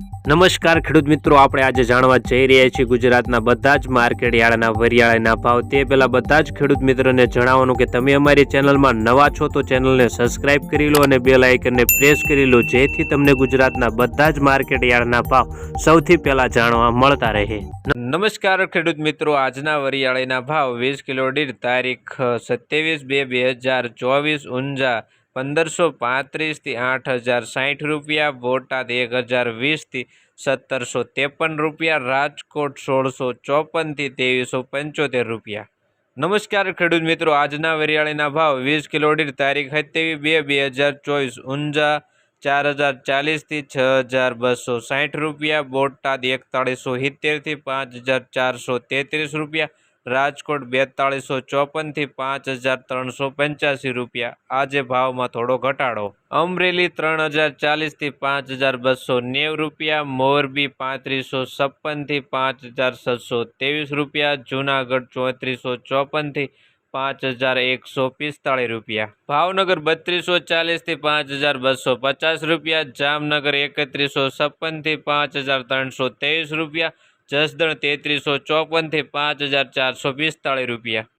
નમસ્કાર ખેડૂત મિત્રો, આપણે આજે જાણવા જઈ રહ્યા છીએ ગુજરાતના બધા જ માર્કેટ યાર્ડના વરિયાળાના ભાવ. તે પહેલાં બધા જ ખેડૂત મિત્રોને જણાવવાનું કે તમે અમારી ચેનલમાં નવા છો તો ચેનલને સબસ્ક્રાઇબ કરી લો અને બેલ આઇકનને પ્રેસ કરી લો, જેથી તમને ગુજરાતના બધા જ માર્કેટ યાર્ડના ભાવ સૌથી પહેલાં જાણવા મળતા રહે. નમસ્કાર ખેડૂત મિત્રો, આજના વરિયાળીના ભાવ વીસ કિલો દીઠ તારીખ સત્યાવીસ બે બે હજાર ચોવીસ ઊંઝા પંદરસો પાંત્રીસથી આઠ હજાર સાઠ રૂપિયા, બોટાદ એક હજાર વીસથી સત્તરસો ત્રેપન રૂપિયા, રાજકોટ સોળસો ચોપનથી ત્રેવીસો પંચોતેર રૂપિયા. નમસ્કાર ખેડૂત મિત્રો, આજના વરિયાળીના ભાવ વીસ કિલો દીઠ તારીખ સત્યાવીસ બે બે હજાર ચોવીસ, ઊંઝા ચાર હજાર ચાલીસથી છ હજાર બસો સાઠ રૂપિયા, બોટાદ એકતાળીસો સિત્તેરથી પાંચ હજાર ચારસો તેત્રીસ રૂપિયા રાજકોટ બેતાળીસો ચોપનથી પાંચ હજાર ત્રણસો પંચ્યાસી રૂપિયા. આજે ભાવમાં થોડો ઘટાડો. અમરેલી ત્રણ હજાર ચાલીસથી પાંચ હજાર બસો નેવું રૂપિયા. મોરબી પાંત્રીસો છપ્પનથી પાંચ હજાર છસો ત્રેવીસ રૂપિયા. જુનાગઢ ચોત્રીસો ચોપનથી પાંચ હજાર એકસો પિસ્તાળીસ રૂપિયા. ભાવનગર બત્રીસો ચાલીસથી પાંચ હજાર બસો પચાસ રૂપિયા. જામનગર એકત્રીસો છપ્પનથી પાંચ હજાર ત્રણસો ત્રેવીસ રૂપિયા. જસદણ તેત્રીસો ચોપનથી પાંચ હજાર ચારસો પિસ્તાળીસ રૂપિયા.